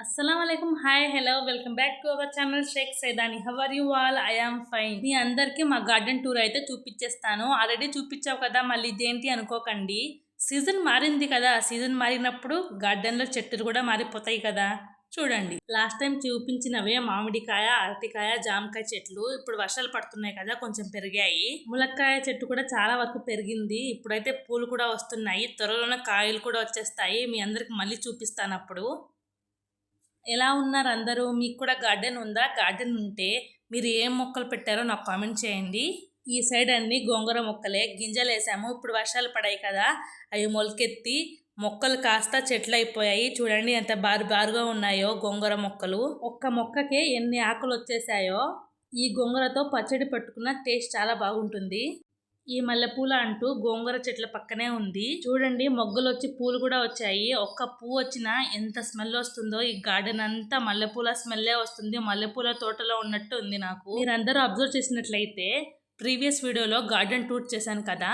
అస్సలం అయికం hi hello welcome back to our channel Shaik Saidani. How are you? I am fine. మీ అందరికీ మా garden tour అయితే చూపించేస్తాను ఆల్రెడీ చూపించావు కదా మళ్ళీ ఇదేంటి అనుకోకండి. సీజన్ మారింది కదా సీజన్ మారినప్పుడు గార్డెన్లో చెట్లు కూడా మారిపోతాయి కదా. చూడండి. లాస్ట్ టైం చూపించినవే మామిడికాయ అరటికాయ జామకాయ చెట్లు. ఇప్పుడు వర్షాలు పడుతున్నాయి కదా కొంచెం పెరిగాయి. ములక్కాయ చెట్టు కూడా చాలా వరకు పెరిగింది. ఇప్పుడైతే పూలు కూడా వస్తున్నాయి. త్వరలోనే కాయలు కూడా వచ్చేస్తాయి. మీ అందరికి మళ్ళీ చూపిస్తాను అప్పుడు. ఎలా ఉన్నారు అందరూ? మీకు కూడా గార్డెన్ ఉందా? గార్డెన్ ఉంటే మీరు ఏం మొక్కలు పెట్టారో నాకు కామెంట్ చేయండి. ఈ సైడ్ అన్ని గోంగూర మొక్కలే. గింజలు వేసాము. ఇప్పుడు వర్షాలు పడాయి కదా అవి మొలకెత్తి మొక్కలు కాస్త చెట్లు అయిపోయాయి చూడండి ఎంత బారు బారుగా ఉన్నాయో గోంగూర మొక్కలు. ఒక్క మొక్కకే ఎన్ని ఆకులు వచ్చేసాయో ఈ గోంగూరతో పచ్చడి పెట్టుకున్న టేస్ట్ చాలా బాగుంటుంది. ఈ మల్లెపూల అంటూ గోంగూర చెట్ల పక్కనే ఉంది. చూడండి మొగ్గలు వచ్చి పూలు కూడా వచ్చాయి. ఒక్క పువ్వు వచ్చినా ఎంత స్మెల్ వస్తుందో ఈ గార్డెన్ అంతా మల్లెపూల స్మెల్లే వస్తుంది. మల్లెపూల తోటలో ఉన్నట్టు ఉంది నాకు. మీరందరూ అబ్జర్వ్ చేసినట్లయితే ప్రీవియస్ వీడియోలో గార్డెన్ టూర్ చేశాను కదా.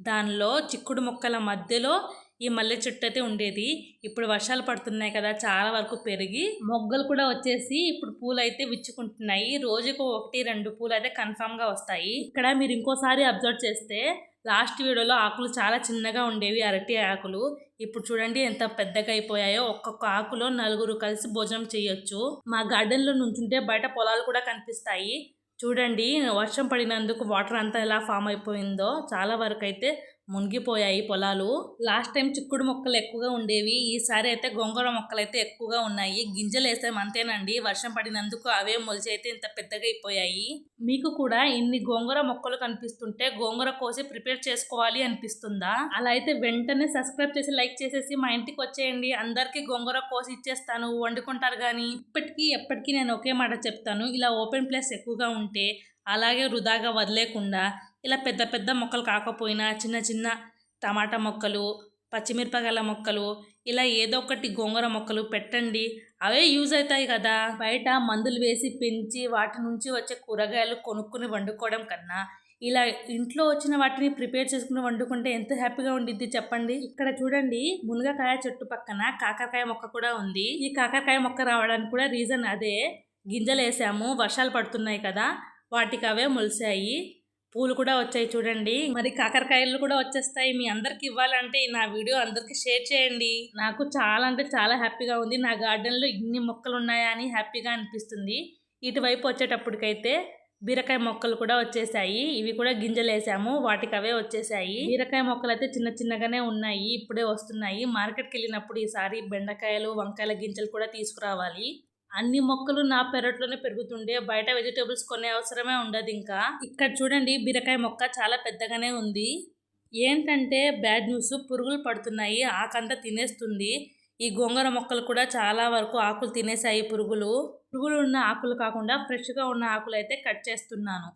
దానిలో చిక్కుడు మొక్కల మధ్యలో ఈ మల్లె చెట్టు అయితే ఉండేది. ఇప్పుడు వర్షాలు పడుతున్నాయి కదా చాలా వరకు పెరిగి మొగ్గలు కూడా వచ్చేసి ఇప్పుడు పూలు అయితే విచ్చుకుంటున్నాయి. రోజుకు ఒకటి రెండు పూలు అయితే కన్ఫామ్గా వస్తాయి. ఇక్కడ మీరు ఇంకోసారి అబ్జర్వ్ చేస్తే లాస్ట్ వీడియోలో ఆకులు చాలా చిన్నగా ఉండేవి అరటి ఆకులు. ఇప్పుడు చూడండి ఎంత పెద్దగా అయిపోయాయో. ఒక్కొక్క ఆకులో నలుగురు కలిసి భోజనం చేయొచ్చు. మా గార్డెన్లో నుంచుంటే బయట పొలాలు కూడా కనిపిస్తాయి. చూడండి వర్షం పడినందుకు వాటర్ అంతా ఎలా ఫామ్ అయిపోయిందో. చాలా వరకు అయితే మునిగిపోయాయి పొలాలు. లాస్ట్ టైం చిక్కుడు మొక్కలు ఎక్కువగా ఉండేవి. ఈసారి అయితే గోంగూర మొక్కలు అయితే ఎక్కువగా ఉన్నాయి. గింజలు వేసాం అంతేనండి. వర్షం పడినందుకు అవే మొలిచి అయితే ఇంత పెద్దగా అయిపోయాయి. మీకు కూడా ఇన్ని గోంగూర మొక్కలు కనిపిస్తుంటే గోంగూర కోసి ప్రిపేర్ చేసుకోవాలి అనిపిస్తుందా? అలా అయితే వెంటనే సబ్స్క్రైబ్ చేసి లైక్ చేసేసి మా ఇంటికి వచ్చేయండి. అందరికీ గోంగూర కోసి ఇచ్చేస్తాను. వండుకుంటారు కానీ ఇప్పటికీ ఎప్పటికీ నేను ఒకే మాట చెప్తాను. ఇలా ఓపెన్ ప్లేస్ ఎక్కువగా ఉంటే అలాగే వృధాగా వదిలేకుండా ఇలా పెద్ద పెద్ద మొక్కలు కాకపోయినా చిన్న చిన్న టమాటా మొక్కలు పచ్చిమిరపకాయల మొక్కలు ఇలా ఏదో ఒకటి గోంగూర మొక్కలు పెట్టండి. అవే యూజ్ అవుతాయి కదా. బయట మందులు వేసి పెంచి వాటి నుంచి వచ్చే కూరగాయలు కొనుక్కుని వండుకోవడం కన్నా ఇలా ఇంట్లో వచ్చిన వాటిని ప్రిపేర్ చేసుకుని వండుకుంటే ఎంత హ్యాపీగా ఉండిద్ది చెప్పండి. ఇక్కడ చూడండి మునగకాయ చెట్టు పక్కన కాకరకాయ మొక్క కూడా ఉంది. ఈ కాకరకాయ మొక్క రావడానికి కూడా రీజన్ అదే. గింజలు వేసాము వర్షాలు పడుతున్నాయి కదా వాటికి అవే మొలిసాయి. పూలు కూడా వచ్చాయి చూడండి. మరి కాకరకాయలు కూడా వచ్చేస్తాయి. మీ అందరికి ఇవ్వాలంటే నా వీడియో అందరికి షేర్ చేయండి. నాకు చాలా అంటే చాలా హ్యాపీగా ఉంది. నా గార్డెన్లో ఇన్ని మొక్కలు ఉన్నాయా అని హ్యాపీగా అనిపిస్తుంది. ఇటువైపు వచ్చేటప్పటికైతే బీరకాయ మొక్కలు కూడా వచ్చేసాయి. ఇవి కూడా గింజలు వేసాము వాటికి అవే వచ్చేసాయి. బీరకాయ మొక్కలు అయితే చిన్న చిన్నగానే ఉన్నాయి. ఇప్పుడే వస్తున్నాయి. మార్కెట్కి వెళ్ళినప్పుడు ఈసారి బెండకాయలు వంకాయల గింజలు కూడా తీసుకురావాలి. అన్ని మొక్కలు నా పెరట్లోనే పెరుగుతుండే బయట వెజిటేబుల్స్ కొనే అవసరమే ఉండదు ఇంకా. ఇక్కడ చూడండి బీరకాయ మొక్క చాలా పెద్దగానే ఉంది. ఏంటంటే బ్యాడ్ న్యూస్ పురుగులు పడుతున్నాయి ఆకంతా తినేస్తుంది. ఈ గోంగూర మొక్కలు కూడా చాలా వరకు ఆకులు తినేసాయి పురుగులు. పురుగులు ఉన్న ఆకులు కాకుండా ఫ్రెష్గా ఉన్న ఆకులు అయితే కట్ చేస్తున్నాను.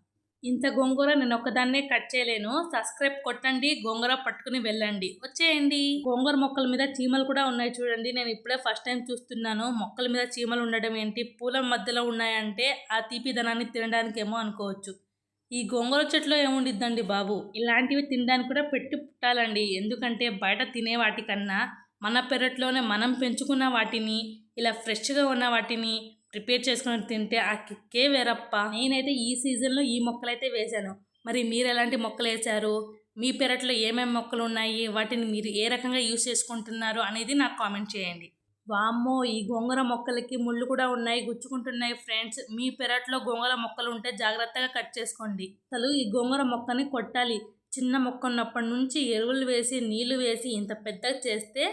ఇంత గోంగూర నేను ఒక్కదాన్నే కట్ చేయలేను. సబ్స్క్రైబ్ కొట్టండి గోంగూర పట్టుకుని వెళ్ళండి. వచ్చేయండి. గోంగూర మొక్కల మీద చీమలు కూడా ఉన్నాయి చూడండి. నేను ఇప్పుడే ఫస్ట్ టైం చూస్తున్నాను. మొక్కల మీద చీమలు ఉండడం ఏంటి? పూల మధ్యలో ఉన్నాయంటే ఆ తీపిదనాన్ని తినడానికేమో అనుకోవచ్చు. ఈ గోంగూర చెట్లో ఏముండిద్దండి బాబు? ఇలాంటివి తినడానికి కూడా పెట్టి పుట్టాలండి. ఎందుకంటే బయట తినే వాటికన్నా మన పెరట్లోనే మనం పెంచుకున్న వాటిని ఇలా ఫ్రెష్గా ఉన్న వాటిని ప్రిపేర్ చేసుకుని తింటే ఆ కిక్కే వేరప్ప. నేనైతే ఈ సీజన్లో ఈ మొక్కలైతే వేశాను మరి మీరు ఎలాంటి మొక్కలు వేశారు మీ పెరట్లో ఏమేమి మొక్కలు ఉన్నాయి? వాటిని మీరు ఏ రకంగా యూస్ చేసుకుంటున్నారు అనేది నాకు కామెంట్ చేయండి. వామ్మో! ఈ గోంగూర మొక్కలకి ముళ్ళు కూడా ఉన్నాయి గుచ్చుకుంటున్నాయి ఫ్రెండ్స్. మీ పెరట్లో గోంగూర మొక్కలు ఉంటే జాగ్రత్తగా కట్ చేసుకోండి. అసలు ఈ గోంగూర మొక్కని కొట్టాలి. చిన్న మొక్క ఉన్నప్పటి నుంచి ఎరువులు వేసి నీళ్ళు వేసి ఇంత పెద్దగా చేస్తే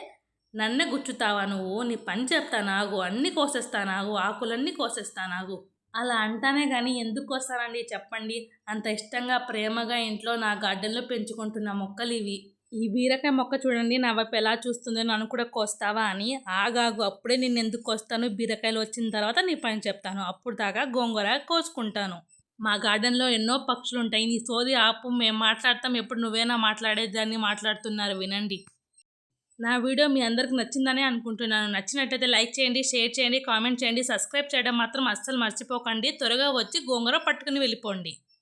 నన్నే గుచ్చుతావా నువ్వు? నీ పని చెప్తానాగు అన్నీ కోసేస్తానాగు ఆకులన్నీ కోసేస్తానాగు అలా అంటానే కానీ ఎందుకు వస్తానండి చెప్పండి. అంత ఇష్టంగా ప్రేమగా ఇంట్లో నా గార్డెన్లో పెంచుకుంటున్న మొక్కలు ఇవి. ఈ బీరకాయ మొక్క చూడండి. నా వైపు ఎలా చూస్తుందో నన్ను కూడా కోస్తావా అని. ఆగాగు. అప్పుడే నేను ఎందుకు కోస్తాను? బీరకాయలు వచ్చిన తర్వాత నీ పని చెప్తాను. అప్పుడు దాకా గోంగూర కోసుకుంటాను. మా గార్డెన్లో ఎన్నో పక్షులు ఉంటాయి నీ సోది ఆపు. మేము మాట్లాడతాం. ఎప్పుడు నువ్వేనా మాట్లాడేదాన్ని మాట్లాడుతున్నారు. వినండి. నా వీడియో మీ అందరికి నచ్చిందని అనుకుంటున్నాను. నచ్చినట్టయితే లైక్ చేయండి షేర్ చేయండి కామెంట్ చేయండి సబ్స్క్రైబ్ చేయడం మాత్రం అస్సలు మర్చిపోకండి. త్వరగా వచ్చి గోంగూర పట్టుకుని వెళ్ళిపోండి.